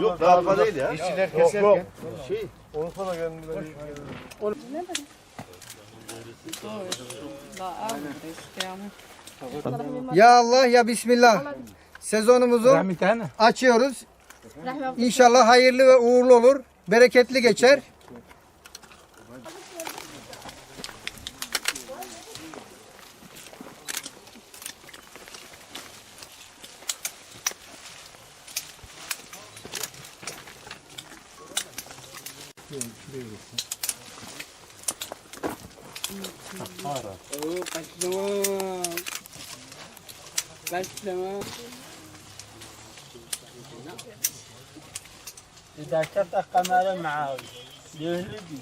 Yok dağıtma değil ya. İşçiler keserken. Şey, Onu sana kendileri. Ya Allah ya Bismillah. Sezonumuzu açıyoruz. İnşallah hayırlı ve uğurlu olur. Bereketli geçer. إذا كنت قمر معاوي يهلبي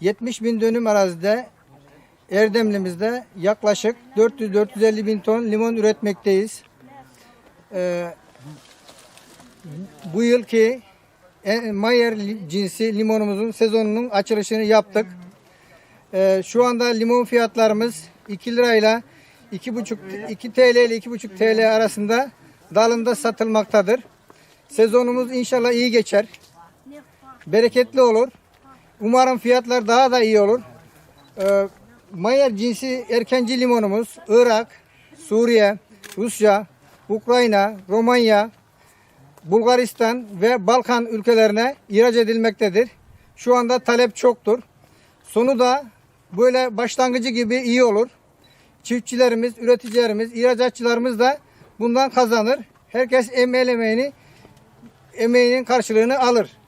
...70 bin dönüm arazide... ...Erdemli'mizde yaklaşık 400-450 bin ton limon üretmekteyiz. Ee, bu yılki Mayer cinsi limonumuzun sezonunun açılışını yaptık. Ee, şu anda limon fiyatlarımız 2 lirayla 2,5 2 TL ile 2,5 TL arasında dalında satılmaktadır. Sezonumuz inşallah iyi geçer. Bereketli olur. Umarım fiyatlar daha da iyi olur. Ee, Mayer cinsi erkenci limonumuz Irak, Suriye, Rusya, Ukrayna, Romanya, Bulgaristan ve Balkan ülkelerine ihraç edilmektedir. Şu anda talep çoktur. Sonu da böyle başlangıcı gibi iyi olur. Çiftçilerimiz, üreticilerimiz, ihracatçılarımız da bundan kazanır. Herkes emeği emeğini, emeğinin karşılığını alır.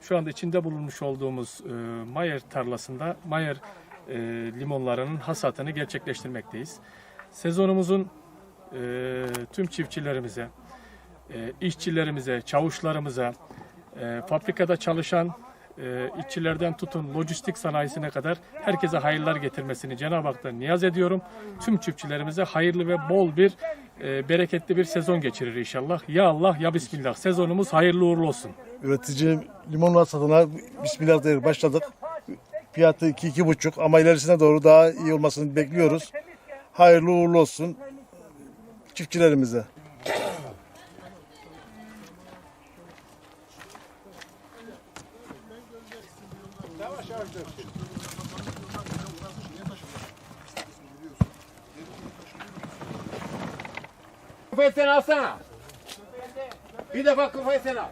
Şu anda içinde bulunmuş olduğumuz e, Mayer tarlasında Mayer e, limonlarının hasatını gerçekleştirmekteyiz. Sezonumuzun e, tüm çiftçilerimize, e, işçilerimize, çavuşlarımıza, e, fabrikada çalışan e, işçilerden tutun lojistik sanayisine kadar herkese hayırlar getirmesini Cenab-ı Hak'tan niyaz ediyorum. Tüm çiftçilerimize hayırlı ve bol bir, e, bereketli bir sezon geçirir inşallah. Ya Allah ya Bismillah. Sezonumuz hayırlı uğurlu olsun. Üretici limon hasatına Bismillah diyerek başladık. Fiyatı 2-2,5 ama ilerisine doğru daha iyi olmasını bekliyoruz. Hayırlı uğurlu olsun çiftçilerimize. Não nossa. ensinar, Vida vai que vai.